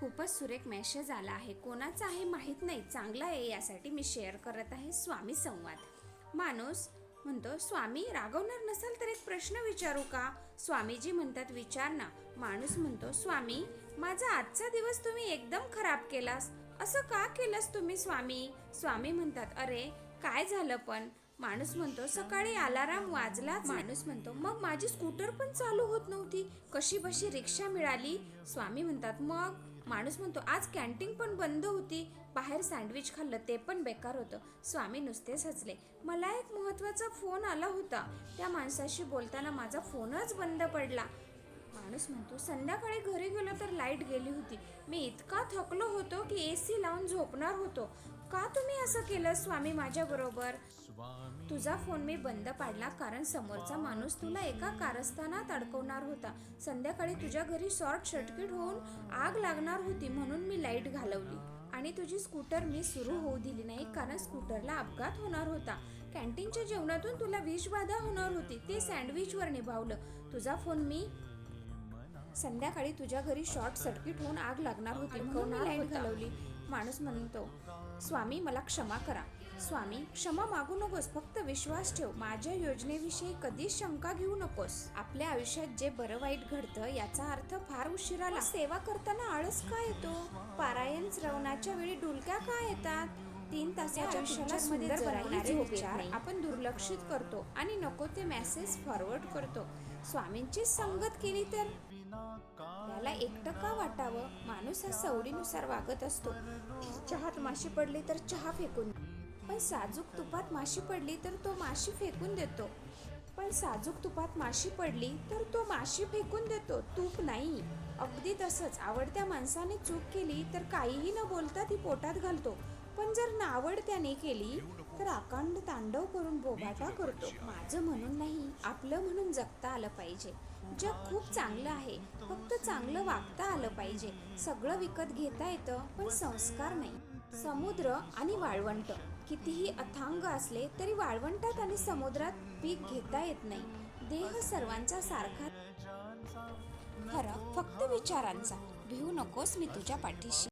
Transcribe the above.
खूपच सुरेख मेसेज आला आहे. कोणाचा आहे माहीत नाही. चांगला आहे यासाठी मी शेअर करत आहे स्वामी संवाद. माणूस म्हणतो स्वामी रागवणार नसाल तर एक प्रश्न विचारू का? स्वामीजी म्हणतात विचार ना. माणूस म्हणतो स्वामी माझा आजचा दिवस तुम्ही एकदम खराब केलास. असं का केलंस तुम्ही स्वामी? स्वामी म्हणतात अरे काय झालं पण? माणूस म्हणतो सकाळी अलाराम वाजला माणूस म्हणतो मग माझी स्कूटर पण चालू होत नव्हती. कशी बशी रिक्षा मिळाली? स्वामी म्हणतात मग? माणूस म्हणतो आज कॅन्टीन पण बंद होती. बाहेर सँडविच खाल्लं ते पण बेकार होतं. स्वामी नुसतेच हसले मला एक महत्त्वाचा फोन आला होता. त्या माणसाशी बोलताना माझा फोनच बंद पडला. माणूस म्हणतो संध्याकाळी घरी गेलो तर लाइट गेली होती. मी इतका थकलो होतो की ए सी लावून झोपणार होतो. का तुम्ही असं केलं स्वामी माझ्या बरोबर तुझा फोन मी बंद पाडला कारण समोरचा माणूस तुला एका कारस्थानात अडकवणार होता. संध्याकाळी तुझ्या घरी शॉर्ट सर्किट होऊन आग लागणार होती म्हणून मी लाइट घालवली. आणि तुझी स्कूटर मी सुरू होऊ दिली नाही कारण स्कूटरला अपघात होणार होता. कॅन्टीनच्या जेवणातून तुला विषबाधा होणार होती ते सँडविचवर निभावलं. तुझा फोन मी संध्याकाळी तुझ्या घरी शॉर्ट सर्किट होऊन आग लागणार होती म्हणून मी लाइट घालवली. माणूस म्हणतो स्वामी मला क्षमा करा. स्वामी क्षमा मागू नकोस. फक्त विश्वास ठेव. माझ्या योजनेविषयी कधीच शंका घेऊ नकोस. आपल्या आयुष्यात जे बरं वाईट घडतं याचा अर्थ फार उशिराला सेवा करताना आळस का येतो? पारायण श्रवणाच्या वेळी डुलक्या का येतात? तीन तासाच्या आयुष्याला विचार आपण दुर्लक्षित करतो आणि नको ते मेसेज फॉरवर्ड करतो. स्वामींची संगत केली तर? त्याला एकटं का वाटावं? माणूस हा सवडीनुसार वागत असतो. चहात माशी पडली तर चहा फेकून पण साजूक तुपात माशी पडली तर तो माशी फेकून देतो. पण साजूक तुपात माशी पडली तर तो माशी फेकून देतो. तूप नाही. अगदी तसंच आवडत्या माणसाने चूक केली तर काहीही न बोलता ती पोटात घालतो. पण जर नावड त्याने केली तर अकांड तांडव करून बोभाटा करतो. माझं म्हणून नाही आपलं म्हणून जगता आलं पाहिजे. जग खूप चांगलं आहे फक्त चांगलं वागता आलं पाहिजे. सगळं विकत घेता येतं पण संस्कार नाही. समुद्र आणि वाळवंट कितीही अथांग असले तरी वाळवंटात आणि समुद्रात पीक घेता येत नाही. देह सर्वांचा सारखा. फरक फक्त विचारांचा. भिवू नकोस मी तुझ्या पाठीशी.